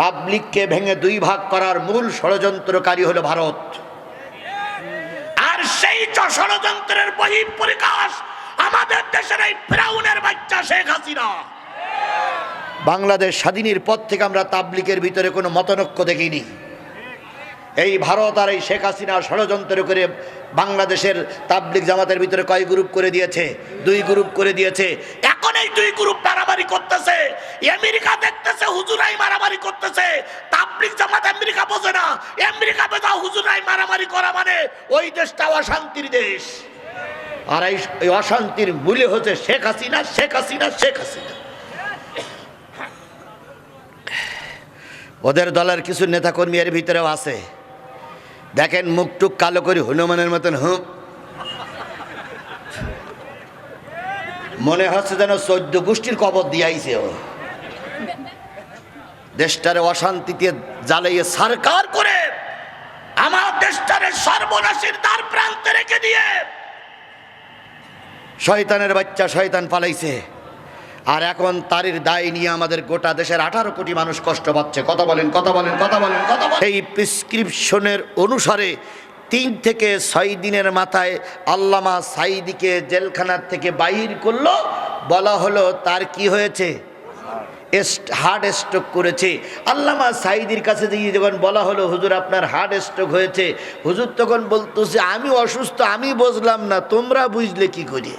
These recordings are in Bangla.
তাবলিগকে ভেঙে দুই ভাগ করার মূল ষড়যন্ত্রকারী হলো ভারত। আর সেই ষড়যন্ত্রের বহিঃ পরিকাশ আমাদের দেশের এই ফেরাউনের বাচ্চা শেখ হাসিনা। বাংলাদেশ স্বাধীনের পর থেকে আমরা তাবলিকের ভিতরে কোনো মতনৈক্য দেখিনি। এই ভারত আর এই শেখ হাসিনা ষড়যন্ত্র করে বাংলাদেশের তাবলিক জামাতের ভিতরে কয় গ্রুপ করে দিয়েছে? দুই গ্রুপ করে দিয়েছে। আমেরিকা দেখতেছে, হুজুরাই মারামারি করতেছে। জামাত আমেরিকা আমেরিকা হুজুরাই মারামারি করা মানে ওই অশান্তির দেশ। আর এই অশান্তির মূল্য হচ্ছে শেখ হাসিনা শেখ হাসিনা শেখ হাসিনা। ওদের দলের কিছু নেতাকর্মী এর ভিতরেও আছে। দেখেন মুখটুক কালো করি হনুমানের মতন হুপ মনে হচ্ছে যেন চোদ্দ গোষ্ঠীর কবর দিয়াইছে ও। দেশটারে অশান্তিতে জ্বালাইয়ে সরকার করে, আমার দেশটারে সর্বনাশীর দ্বার প্রান্তে রেখে দিয়ে শয়তানের বাচ্চা শয়তান পালাইছে। আর এখন তারির দায় নিয়ে আমাদের গোটা দেশের আঠারো কোটি মানুষ কষ্ট পাচ্ছে। কথা বলেন কথা বলেন কথা বলেন কথা বলেন। এই প্রেসক্রিপশনের অনুসারে তিন থেকে ছয় দিনের মাথায় আল্লামা সাইদিকে জেলখানার থেকে বাহির করল। বলা হলো, তার কি হয়েছে? হার্ট স্ট্রোক করেছে। আল্লামা সাইদির কাছে দিয়ে যখন বলা হলো, হুজুর, আপনার হার্ট স্ট্রোক হয়েছে। হুজুর তখন বলতো যে, আমি অসুস্থ, আমি বুঝলাম না, তোমরা বুঝলে কি করি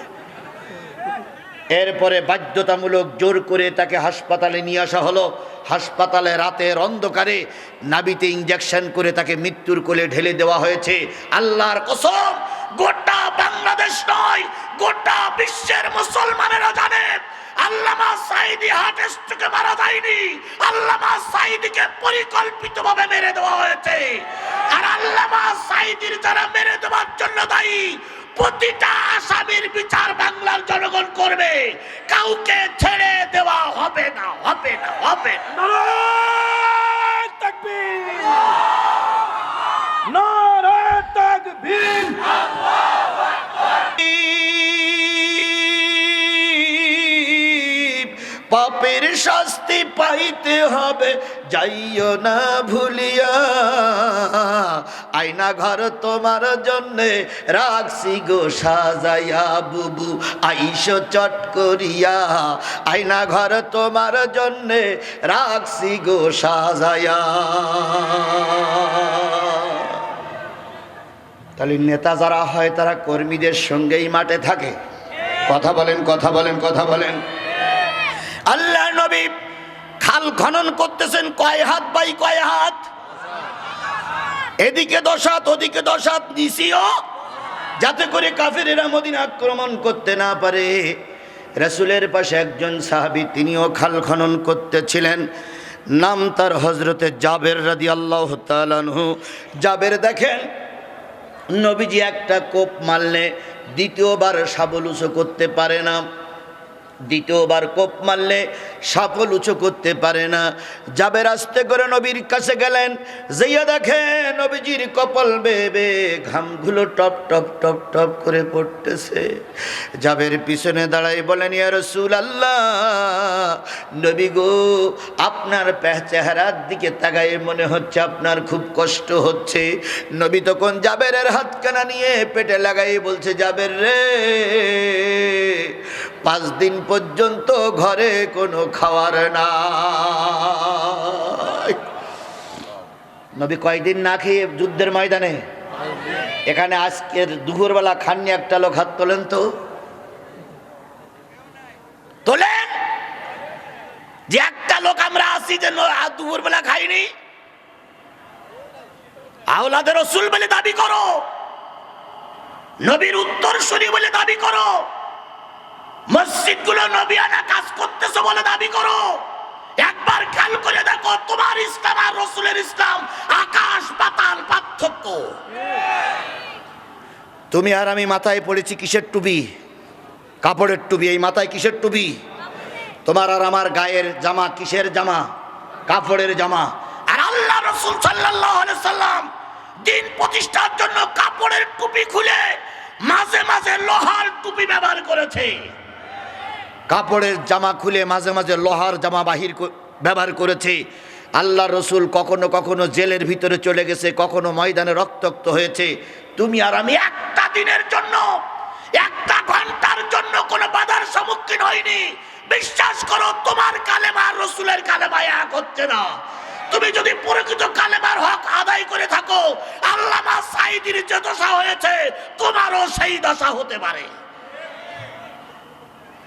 এরপরে বাধ্যতামূলক জোর করে তাকে হাসপাতালে নিয়ে আসা হলো। হাসপাতালে রাতের অন্ধকারে নাবিতে ইঞ্জেকশন করে তাকে মৃত্যুর কোলে ঢেলে দেওয়া হয়েছে। আল্লাহর কসম, গোটা বাংলাদেশ নয়, গোটা বিশ্বের মুসলমানেরা জানে। আল্লামা সাইদি হার্ট মারা যায়নি। আল্লামা সাইদিকে পরিকল্পিতভাবে মেরে দেওয়া হয়েছে। আর আল্লামা সাইদির যারা মেরে দেওয়ার জন্য দায়ী প্রতিটা আসামির বিচার বাংলার জনগণ করবে। কাউকে ছেড়ে দেওয়া হবে না হবে না হবে না। পাপের শাস্তি পাইতে হবে। যাইও না ভুলিয়া। আয়না ঘর তোমার জন্যে রাখছি গো, সাজাইয়া বুবু, আইসো চট করিয়া। আয়না ঘর তোমার জন্যে রাখছি গো, সাজাইয়া। তাহলে নেতা যারা হয়, তারা কর্মীদের সঙ্গেই মাঠে থাকে। কথা বলেন কথা বলেন কথা বলেন। আল্লাহ নবী খনন করতেছেন কয় হাত বাই কয় হাত? এদিকে দশ হাত, ওদিকে দশ হাত নিচিও যাতে করে কাফেরেরা মদিনা আক্রমণ করতে না পারে। রসুলের পাশে একজন সাহাবি, তিনিও খাল খনন করতেছিলেন। নাম তার হজরতে জাবের রাদি আল্লাহ জাবের দেখেন, নবীজি একটা কোপ মারলে দ্বিতীয়বার সাবল উঁচু করতে পারে না। দ্বিতীয়বার কোপ মারলে সাফল উঁচু করতে পারে না। যাবের আস্তে করে নবীর কাছে গেলেন যেইয়া দেখে নবীজির কপাল বেবে ঘামগুলো টপ টপ টপ টপ করে পড়তেছে। যাবের পিছনে দাঁড়াই বলেন, ইয়া রসুল আল্লাহ নবী গো, আপনার চেহারার দিকে তাকায় মনে হচ্ছে আপনার খুব কষ্ট হচ্ছে। নবী তখন জাবেরের হাতখানা নিয়ে পেটে লাগাই বলছে জাবের রে পাঁচ দিন পর্যন্ত ঘরে কোনো খাওয়ার না নবী কয়দিন না খেয়ে যুদ্ধের ময়দানে? এখানে আজকের দুপুরবেলা খাননি একটা লোক, হাত তোলেন তো। তোলেন? যে একটা লোক আমরা আসি যে দুপুরবেলা খাইনি। আওলাদের রসুল বলে দাবি করো। নবীর উত্তর বলে দাবি করো। মসজিদগুলো নবিয়ানা কাজ করতেছে বলে দাবি করো। একবার খেয়াল করে দেখো তোমার ইসলাম আর রসুলের ইসলাম আকাশ পাতাল পার্থক্য। তুমি আর আমি মাথায় পড়েছি কিসের টুপি? কাপড়ের টুপি এই মাথায় কিসের টুপি? তোমার আর আমার গায়ের জামা কিসের জামা? কাপড়ের জামা। আর আল্লাহ রসুল সাল্লাহ সাল্লাম দিন প্রতিষ্ঠার জন্য কাপড়ের টুপি খুলে মাঝে মাঝে লোহার টুপি ব্যবহার করেছে। কাপড়ের জামা খুলে মাঝে মাঝে লোহার জামা বাহির ব্যবহার করেছে। আল্লাহ রসুল কখনো কখনো জেলের ভিতরে চলে গেছে, কখনো ময়দানে রক্তাক্ত হয়েছে। তুমি আর আমি একটা দিনের জন্য, একটা ঘণ্টার জন্য কোনো বাধার সম্মুখীন হয়নি বিশ্বাস করো, তোমার কালেমা রসুলের কালেমা এক হচ্ছে না। তুমি যদি প্রকৃত কালেমার হক আদায় করে থাকো, আল্লামা সাইদির যে দশা হয়েছে, তোমারও সেই দশা হতে পারে।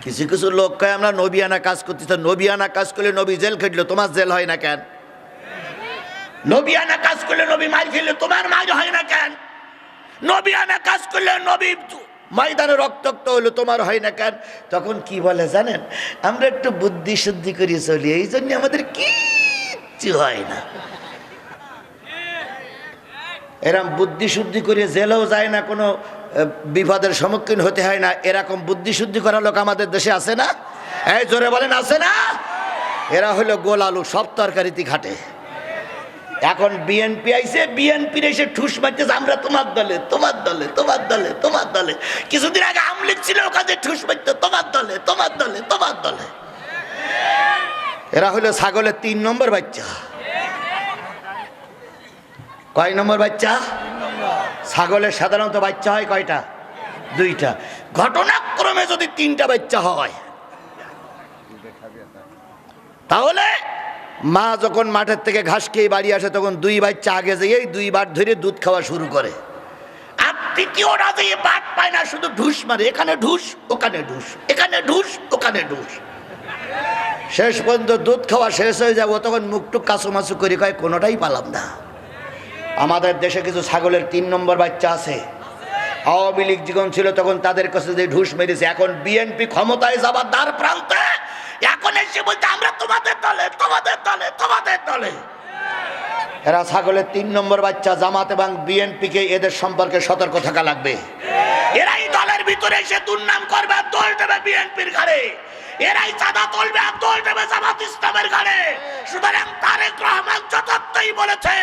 কিছু কিছু লোক কয়, আমরা নবিয়ানা কাজ করতেছি, তো নবিয়ানা কাজ করলে নবী জেল খেটলো, তোমার জেল হয় না কেন? নবিয়ানা কাজ করলে নবী মার খেলে তোমার মার হয় না কেন? নবিয়ানা কাজ করলে নবী ময়দানে রক্তাক্ত হলো, তোমার হয় না কেন? তখন কি বলে জানেন? আমরা একটু বুদ্ধি শুদ্ধি করিয়ে চলি, এই জন্য আমাদের কিচ্ছু হয় না। এরম বুদ্ধি শুদ্ধি করে জেলেও যায় না, কোনো বিপদের সম্মুখীন হতে হয় না। এরকম বুদ্ধিশুদ্ধি করা লোক আমাদের দেশে আছে না? এই জোরে বলেন, আছে না? এরা হলো গোল আলু, সব তরকারিতে ঘাটে। এখন বিএনপি আইছে বিএনপির এসে ঠুস মারতেছে, আমরা তোমার দলে তোমার দলে তোমার দলে তোমার দলে। কিছুদিন আগে আমলিক ছিল ওখানে, ঠুস মারতে, তোমার দলে তোমার দলে তোমার দলে। এরা হলো ছাগলের তিন নম্বর বাচ্চা। কয় নম্বর বাচ্চা? ছাগলের সাধারণত বাচ্চা হয় কয়টা? দুইটা। ঘটনাক্রমে যদি তিনটা বাচ্চা হয়, তাহলে মা যখন মাঠের থেকে ঘাস খেয়ে বাড়ি আসে, তখন দুই বাচ্চা আগে যেয়ে দুইবার ধরে দুধ খাওয়া শুরু করে। আর তৃতীয়টা দিয়ে বাদ পায় না, শুধু ঢুস মারে। এখানে ঢুস, ওখানে ঢুস। এখানে ঢুস, ওখানে ঢুস। শেষ পর্যন্ত দুধ খাওয়া শেষ হয়ে যাব, তখন মুখটুক কাঁচু মাছু করে কয়, কোনোটাই পালাম না। আমাদের দেশে কিছু ছাগলের তিন নম্বর বাচ্চা আছে। আওয়ামী লীগ জীবন ছিল, তখন তাদের কাছে যে ঢুস মেরেছে, এখন বিএনপি ক্ষমতায় যাবার দ্বার প্রান্তে। এখন এসে বলতে আমরা তোমাদের দলে তোমাদের দলে তোমাদের দলে। এরা ছাগলের তিন নম্বর বাচ্চা, জামাত এবং বিএনপি কে এদের সম্পর্কে সতর্ক থাকা লাগবে। এরাই দলের ভিতরে এসে দুর্নাম করবে আর দোষ দেবে বিএনপির ঘাড়ে। এরাই চাঁদা তুলবে আর দোষ দেবে জামাত ইসলামের ঘাড়ে। সুতরাং তারেক রহমান যথার্থই বলেছে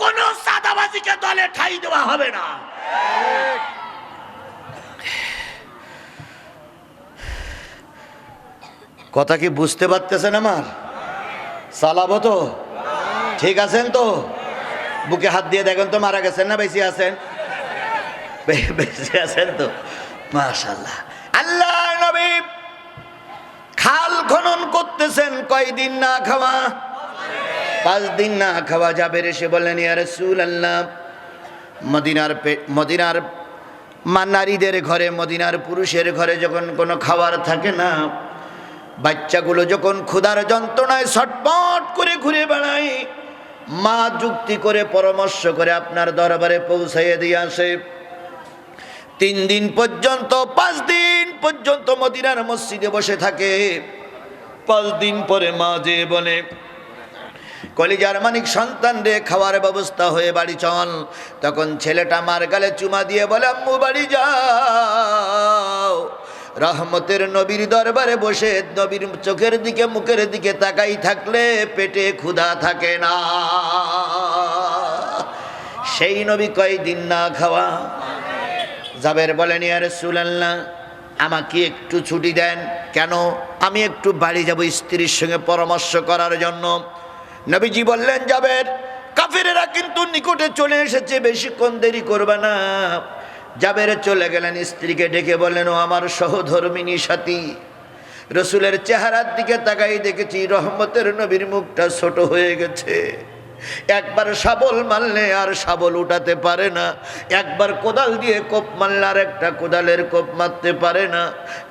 কোন চাঁদাবাজিকে দলে ঠাই দেওয়া হবে না। কথা কি বুঝতে পারতেছেন আমার? চালাবো তো? ঠিক আছেন তো? বুকে হাত দিয়ে দেখেন তো মারা গেছেন না বেশি আছেন? বেশি আছেন তো? মাশাল্লাহ আল্লাহ নবী খাল খনন করতেছেন, কয়দিন না খাওয়া? পাঁচ দিন না খাওয়া যাবে এসে বললেন, ইয়া সুল আল্লাহ মদিনার মদিনার মা নারীদের ঘরে, মদিনার পুরুষের ঘরে যখন কোনো খাবার থাকে না, বাচ্চাগুলো যখন ক্ষুধার যন্ত্রণায় ছটপট করে ঘুরে বেড়ায়, মা যুক্তি করে পরামর্শ করে আপনার দরবারে পৌঁছাইয়ে দিয়ে আসে। তিন দিন পর্যন্ত, পাঁচ দিন পর্যন্ত মদিনার মসজিদে বসে থাকে। পাঁচ দিন পরে মা যে বলে কলিজার মানিক সন্তান রে, খাওয়ার ব্যবস্থা হয়ে বাড়ি চল। তখন ছেলেটা মার গালে চুমা দিয়ে বলে, আম্মু, বাড়ি যাও। রহমতের নবীর দরবারে বসে নবীর চোখের দিকে, মুখের দিকে তাকাই থাকলে পেটে ক্ষুধা থাকে না। সেই নবী কয়দিন না খাওয়া? জাবের বলেন ইয়ার সুলাল্লাহ আমাকে একটু ছুটি দেন। কেন? আমি একটু বাড়ি যাব স্ত্রীর সঙ্গে পরামর্শ করার জন্য। নবীজি বললেন যাবের কাফেরেরা কিন্তু নিকটে চলে এসেছে, বেশিক্ষণ দেরি করবে না। জাবের চলে গেলেন, স্ত্রীকে ডেকে বললেন, ও আমার সহধর্মিনী সাথী, রসুলের চেহারার দিকে তাকাই দেখেছি, রহমতের নবীর মুখটা ছোট হয়ে গেছে। একবার শাবল মারলে আর শাবল উঠাতে পারে না। একবার কোদাল দিয়ে কোপ মারলে আর একটা কোদালের কোপ মারতে পারে না।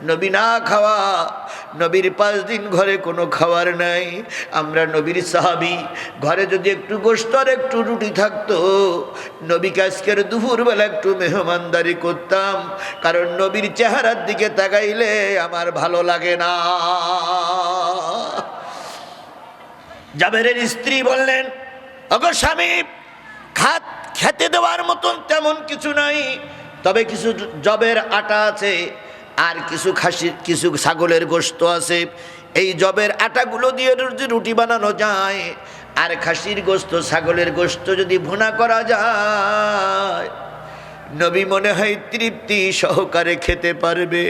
নবী না খাওয়া, নবীর পাঁচ দিন ঘরে কোনো খাবার নাই। আমরা নবীর সাহাবি, ঘরে যদি একটু গোস্ত আর একটু রুটি থাকতো, নবীকে আজকের দুপুরবেলা একটু মেহমানদারি করতাম, কারণ নবীর চেহারার দিকে তাকাইলে আমার ভালো লাগে না। জাবেরের স্ত্রী বললেন অগো স্বামী, খাত খেতে দেওয়ার মতন তেমন কিছু নাই, তবে কিছু জবের আটা আছে, আর কিছু খাসির কিছু ছাগলের গোস্ত আছে। এই জবের আটাগুলো দিয়ে রুটি বানানো যায়, আর খাসির গোস্ত ছাগলের গোস্ত যদি ভুনা করা যায়। নবী মনে হয় তৃপ্তি সহকারে খেতে পারবে।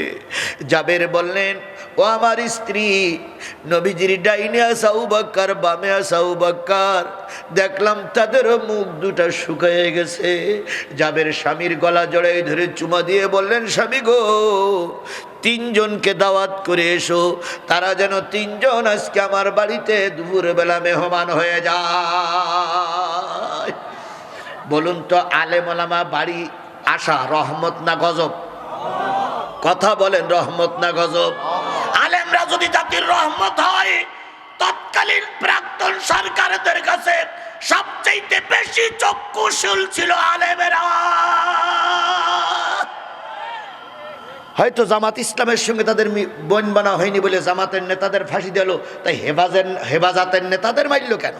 জাবের বললেন, ও আমার স্ত্রী, নবীজির ডাইনে আসাউ বাক্কার বামে আসাউ বাক্কার দেখলাম তাদেরও মুখ দুটা শুকিয়ে গেছে। জাবের স্বামীর গলা জড়াই ধরে চুমা দিয়ে বললেন, স্বামী গো, তিনজনকে দাওয়াত করে এসো। তারা যেন তিনজন আজকে আমার বাড়িতে দুপুরবেলা মেহমান হয়ে যায়। বলুন তো, আলেমলামা বাড়ি আসা রহমত না গজব? কথা বলেন, রহমত না গজব? আলেমরা যদি জাতির রহমত হয়, তৎকালীন প্রাক্তন সরকারদের কাছে সবচেয়ে বেশি চক্ষুশীল ছিল আলেমেরা। হয়তো জামাত ইসলামের সঙ্গে তাদের বন বানা হয়নি বলে জামাতের নেতাদের ফাঁসি দিল, তাই হেফাজের হেফাজতের নেতাদের মারল কেন?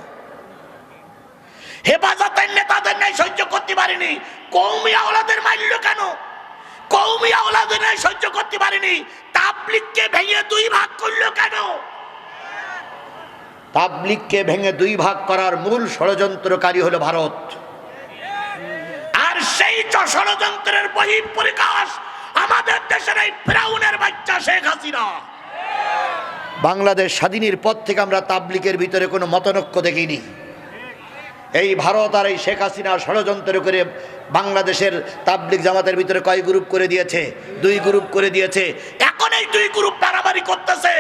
হেফাজতের নেতাদের নাই সহ্য করতে পারেনি। কৌমি আওলাদের মারল কেন? কৌমি আওলাদের নাই সহ্য করতে পারেনি। তাবলিককে ভেঙে দুই ভাগ করল কেন? তাবলিককে ভেঙে দুই ভাগ করার মূল ষড়যন্ত্রকারী হলো ভারত। আর সেই ষড়যন্ত্রের বহি পরিকাশ আমাদের দেশের এই ফ্রাউনের বাচ্চা শেখ হাসিনা। বাংলাদেশ স্বাধীনের পর থেকে আমরা তাবলিকের ভিতরে কোনো মতনৈক্য দেখিনি। এই ভারত আর এই শেখ হাসিনা ষড়যন্ত্র করে বাংলাদেশের তাবলিক জামাতের ভিতরে কয় গ্রুপ করে দিয়েছে? দুই গ্রুপ করে দিয়েছে। এখন এই দুই গ্রুপ মারামারি করতেছে।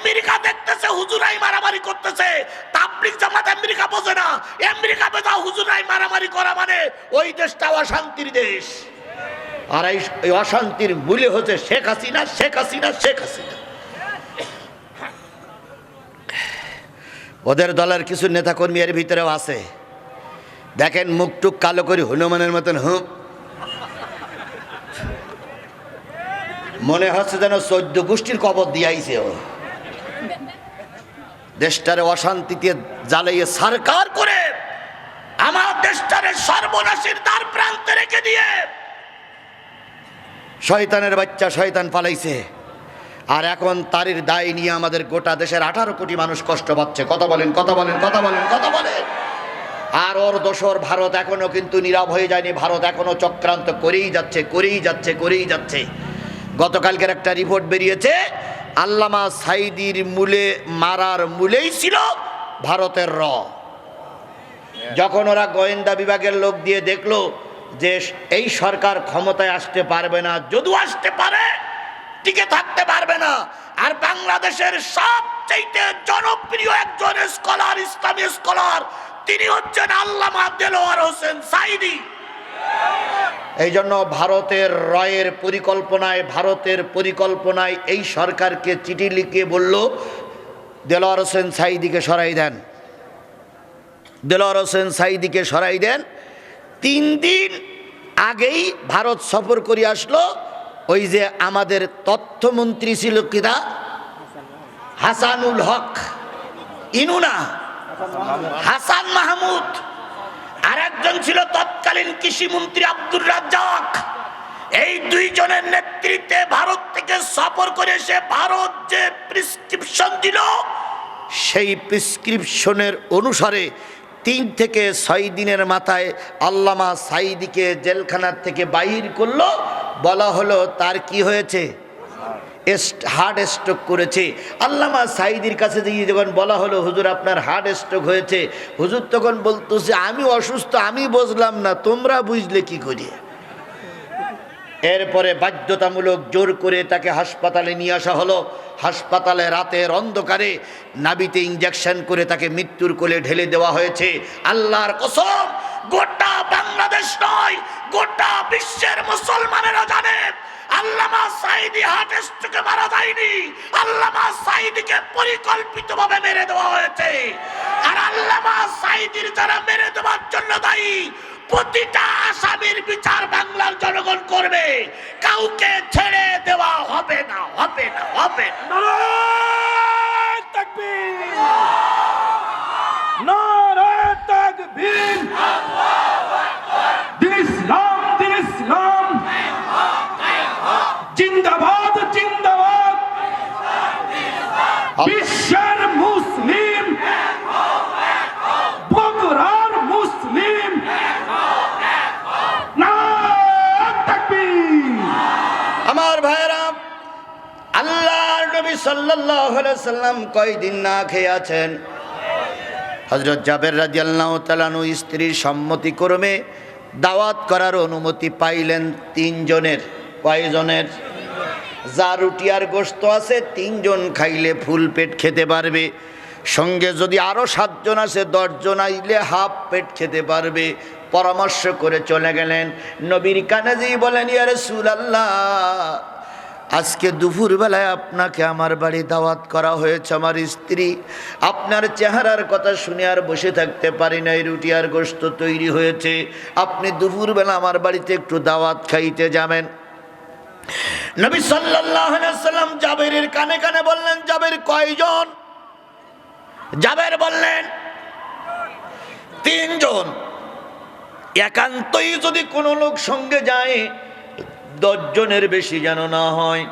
আমেরিকা দেখতেছে হুজুরাই মারামারি করতেছে। তাবলিক জামাত আমেরিকা বোঝে না। আমেরিকা বোঝা হুজুরাই মারামারি করা মানে ওই দেশটা অশান্তির দেশ। আর এই অশান্তির মূল্য হচ্ছে শেখ হাসিনা শেখ হাসিনা শেখ হাসিনা। ওদের দলের কিছু নেতাকর্মী এর ভিতরেও আছে। দেখেন মুখটুক কালো করে হনুমানের মতন হুপ মনে হচ্ছে যেন চোদ্দ গোষ্ঠীর কবর দিয়াইছে ও। দেশটারে অশান্তিতে জ্বালাইয়ে সরকার করে, আমার দেশটারে সর্বনাশীর দ্বার প্রান্তে রেখে দিয়ে। শয়তানের বাচ্চা শয়তান পালাইছে। আর এখন তারির দায় নিয়ে আমাদের গোটা দেশের আঠারো কোটি মানুষ কষ্ট পাচ্ছে। কথা বলেন কথা বলেন কথা বলেন কথা বলেন। আর ওর দোসর ভারত এখনও কিন্তু নীরব হয়ে যায়নি। ভারত এখনও চক্রান্ত করেই যাচ্ছে করেই যাচ্ছে করেই যাচ্ছে। গতকালকের একটা রিপোর্ট বেরিয়েছে, আল্লামা সাইদির মূলে মারার মূলেই ছিল ভারতের র। যখন ওরা গোয়েন্দা বিভাগের লোক দিয়ে দেখল যে এই সরকার ক্ষমতায় আসতে পারবে না, যদিও আসতে পারে, টিকে থাকতে পারবে না, আর বাংলাদেশের সবচেয়ে জনপ্রিয় একজন স্কলার ইসলামী স্কলার তিনি হচ্ছেন আল্লামা দেলোয়ার হোসেন সাইদি। এই জন্য ভারতের রয়ের পরিকল্পনায়, ভারতের পরিকল্পনায় এই সরকারকে চিঠি লিখে বলল দেলোয়ার হোসেন সাইদিকে সরাই দেন। দেলোয়ার হোসেন সাইদিকে সরাই দেন। তিন দিন আগেই ভারত সফর করে আসলো, ওই যে আমাদের তথ্যমন্ত্রী ছিল কিনা? হাসানুল হক। ইনুনা হাসান মাহমুদ। আর একজন ছিল তৎকালীন কৃষিমন্ত্রী আব্দুর রাজ্জাক। এই দুইজনের নেতৃত্বে ভারত থেকে সফর করে সে ভারত যে প্রেসক্রিপশন দিল, সেই প্রেসক্রিপশনের অনুসারে তিন থেকে ছয় দিনের মাথায় আল্লামা সাইদিকে জেলখানার থেকে বাহির করল। বলা হলো, তার কি হয়েছে? হার্ট স্ট্রোক করেছে। আল্লামা সাইদির কাছে দিয়ে যখন বলা হলো, হুজুর, আপনার হার্ট স্ট্রোক হয়েছে। হুজুর তখন বলতো যে আমি অসুস্থ, আমি বুঝলাম না, তোমরা বুঝলে কি করি? এরপরে বাধ্যতামূলক জোর করে তাকে হাসপাতালে নিয়ে আসা হলো। হাসপাতালে রাতের অন্ধকারে নাবিতে ইঞ্জেকশন করে তাকে মৃত্যুর কোলে ঢেলে দেওয়া হয়েছে। আল্লাহর কসম, গোটা বাংলাদেশ নয়, গোটা বিশ্বের মুসলমানেরা জানে। আল্লামা সাইদি হার্ট স্ট্রোকে মারা যায়নি। আল্লামা সাইদিকে পরিকল্পিতভাবে মেরে দেওয়া হয়েছে। আর আল্লামা সাইদির যারা মেরে দেওয়ার জন্য দায়ী, প্রতিটা আসামির বিচার বাংলার জনগণ করবে। কাউকে ছেড়ে দেওয়া হবে না হবে না হবে না। বিশ্বের মুসলিম, বগুড়ার মুসলিম আমার ভাইরা আল্লাহ নবী সাল্লাহ সাল্লাম কয়দিন না খেয়ে আছেন? হজরত জাবের রাজি আল্লাহ তালানু স্ত্রীর সম্মতিক্রমে দাওয়াত করার অনুমতি পাইলেন তিনজনের। কয়জনের? যা রুটি আর গোস্ত আছে, তিনজন খাইলে ফুল পেট খেতে পারবে। সঙ্গে যদি আরও সাতজন আছে, দশজন আইলে হাফ পেট খেতে পারবে। পরামর্শ করে চলে গেলেন। নবীর কানাজি বলেন ইয়ার আল্লাহ আজকে দুপুরবেলায় আপনাকে আমার বাড়ি দাওয়াত করা হয়েছে আমার স্ত্রী। আপনার চেহারার কথা শুনে আর বসে থাকতে পারি নাই, রুটি আর গোস্ত তৈরি হয়েছে। আপনি দুপুরবেলা আমার বাড়িতে একটু দাওয়াত খাইতে যাবেন। নবী সাল্লাম জাবেরের কানে কানে বললেন, জাবের কয়জন? জাবের বললেন, তিনজন। একান্তই যদি কোনো লোক সঙ্গে যায়, দশজনের বেশি যেন না হয়।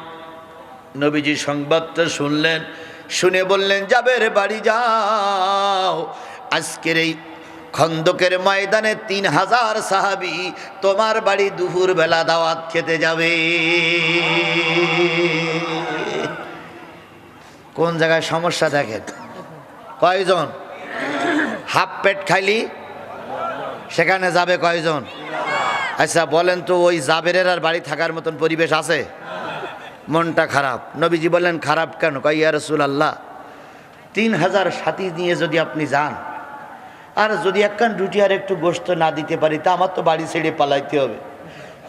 নবীজি সংবাদটা শুনলেন, শুনে বললেন, জাবের বাড়ি যাও, আজকের এই খন্দকের ময়দানে তিন হাজার সাহাবি তোমার বাড়ি দুপুর বেলা দাওয়াত খেতে যাবে। কোন জায়গায় সমস্যা দেখেন? কয়জন? হাফ পেট খাইলি? সেখানে যাবে কয়জন? আচ্ছা বলেন তো ওই জাবেরের আর বাড়ি থাকার মতন পরিবেশ আছে? মনটা খারাপ। নবীজি বললেন, খারাপ কেন? কয়, ইয়া রসুল আল্লাহ তিন হাজার সাথী নিয়ে যদি আপনি যান আর যদি একখান রুটি আর একটু গোস্ত না দিতে পারি তা আমার তো বাড়ি ছেড়ে পালাইতে হবে।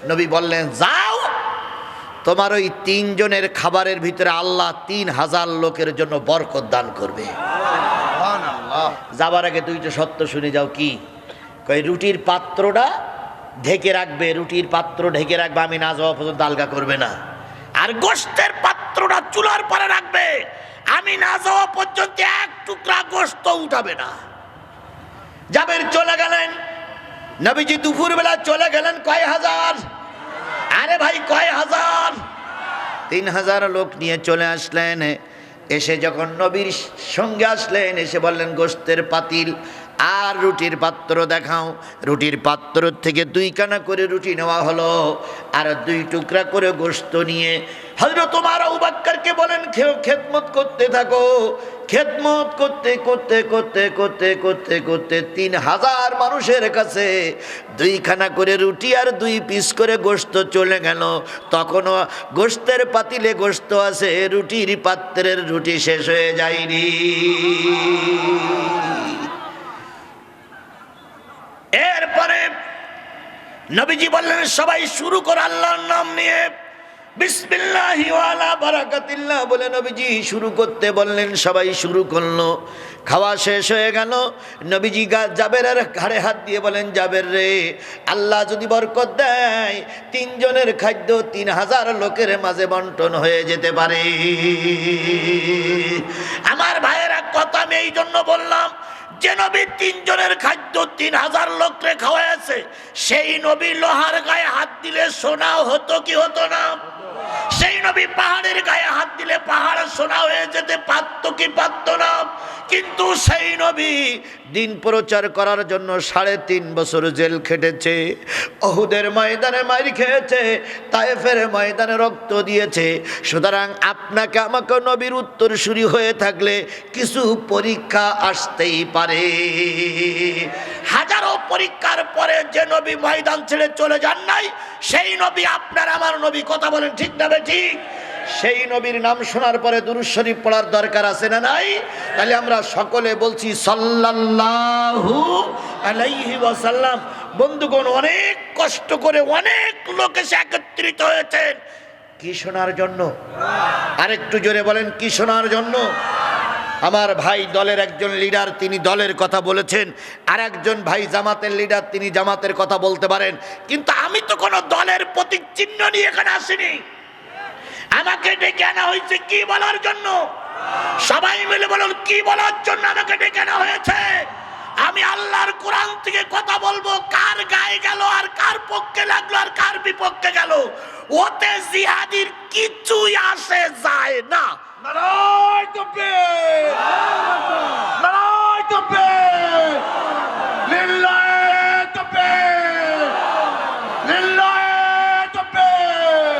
নবী বললেন যাও তোমার ওই তিনজনের খাবারের ভিতরে আল্লাহ তিন হাজার লোকের জন্য বরকত দান করবে। যাবার আগে দুইটা সত্য শুনে যাও কি? কই রুটির পাত্রটা ঢেকে রাখবে রুটির পাত্র ঢেকে রাখবে আমি না যাওয়া পর্যন্ত আলগা করবে না। আর গোস্তের পাত্রটা চুলার পরে রাখবে আমি না যাওয়া পর্যন্ত এক টুকরা গোস্ত উঠাবে না। যাবের চলে গেলেন। নবীজি দুপুরবেলা চলে গেলেন কয় হাজার? আরে ভাই, কয় হাজার? তিন হাজার লোক নিয়ে চলে আসলেন। এসে যখন নবীর সঙ্গে আসলেন, এসে বললেন, গোস্তের পাতিল আর রুটির পাত্র দেখাও। রুটির পাত্র থেকে দুই কানা করে রুটি নেওয়া হলো, আর দুই টুকরা করে গোস্ত নিয়ে বলেন করতে থাকো। করতে করতে করতে করতে করতে করতে তিন হাজার মানুষের কাছে দুইখানা করে রুটি আর দুই পিস করে গোস্ত চলে গেল। তখনও গোস্তের পাতিলে গোস্ত আছে, রুটির পাত্রের রুটি শেষ হয়ে যায়নি। এরপরে নবীজি বললেন, সবাই শুরু কর আল্লাহর নাম নিয়ে। বলে নবীজি শুরু করতে বললেন, সবাই শুরু করল। খাওয়া শেষ হয়ে গেল। নবীজি গা জাবেরের ঘাড়ে হাত দিয়ে বলেন, জাবের রে, আল্লাহ যদি বরকত দেয়, তিনজনের খাদ্য তিন হাজার লোকের মাঝে বন্টন হয়ে যেতে পারে। আমার ভাইয়েরা, কথা আমি এই জন্য বললাম, যে নবী তিনজনের খাদ্য তিন হাজার লোককে খাওয়াইছে সেই নবী লোহার গায়ে হাত দিলে সোনাও হতো কি হতো না? সেই নবী পাহাড়ের গায়ে হাত দিলে পাহাড় সোনা হয়ে যেতে পারতো কি পারতো না। কিন্তু সেই নবী দিন প্রচার করার জন্য সাড়ে তিন বছর জেল খেটেছে, অহুদের ময়দানে মারি খেয়েছে, তায়েফের ময়দানে রক্ত দিয়েছে। সুতরাং আপনাকে, আমাকে নবীর উত্তরসূরি হয়ে থাকলে কিছু পরীক্ষা আসতেই পারে। হাজারো পরীক্ষার পরে যে নবী ময়দান ছেড়ে চলে যান নাই, সেই নবী আপনার, আমার নবী, কথা বলেন ঠিক না ঠিক, সেই নবীর নাম শোনার পরে দুরুদ শরীফ পড়ার দরকার আছে না নাই? তাহলে আমরা সকলে বলছি, সাল্লাল্লাহু আলাইহি ওয়াসাল্লাম। বন্ধুগণ, অনেক কষ্ট করে অনেক লোক এসে একত্রিত হয়েছেন। কি শোনার জন্য? আরেকটু জোরে বলেন, কি শোনার জন্য? আমার ভাই দলের একজন লিডার, তিনি দলের কথা বলেছেন। আর একজন ভাই জামাতের লিডার, তিনি জামাতের কথা বলতে পারেন। কিন্তু আমি তো কোনো দলের প্রতীক চিহ্ন নিয়ে এখানে আসিনি। আমাকে ডেকে আনা হয়েছে কি বলার জন্য? সবাই মিলে বলুন, কি বলার জন্য আমাকে ডেকে আনা হয়েছে? আমি আল্লাহর কোরআন থেকে কথা বলব, কার গায়ে গেল, আর কার পক্ষে লাগল, আর কার বিপক্ষে গেল। ওতে জিহাদির কিছুই আসে যায় না। নারায় তকবীর নারায় তকবীর লিল্লাহি তকবীর লিল্লাহি তকবীর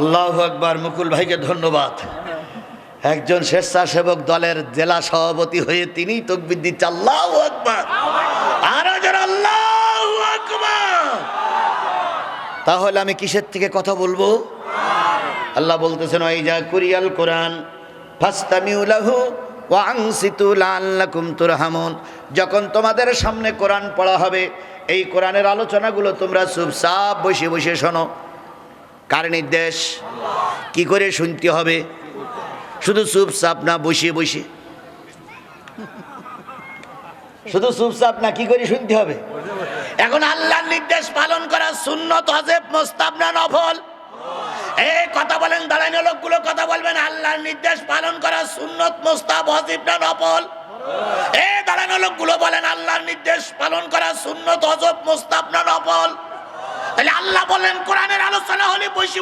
আল্লাহ আকবার মুকুল ভাইকে ধন্যবাদ। একজন স্বেচ্ছাসেবক দলের জেলা সভাপতি হয়ে তিনি তকবির দিচ্ছে, আল্লাহ আকবার। আরও আল্লাহ তাহলে আমি কিসের থেকে কথা বলব? আল্লাহ বলতেছেন ওই যা কুরিয়াল কোরআন যখন তোমাদের সামনে কোরআন পড়া হবে, এই কোরআনের আলোচনাগুলো তোমরা চুপচাপ বসে বসে শোনো। কার নির্দেশ? কি করে শুনতে হবে? শুধু চুপচাপ না বসে বসে শুধু চুপচাপ না, কি করে শুনতে হবে? এখন আল্লাহর নির্দেশ পালন করা সুন্নত হজেব মোস্তাব না নফল? এই কথা বলেন দাঁড়ানো লোকগুলো কথা বলবেন। আল্লাহর নির্দেশ পালন করা সুন্নত, মোস্তাব হজিব না নফল? এ দাঁড়ানো লোকগুলো বলেন, আল্লাহর নির্দেশ পালন করা সুন্নত হজব মোস্তাব না নফল? তাহলে আল্লাহ বলেন কোরআনের আলোচনা হলে বসে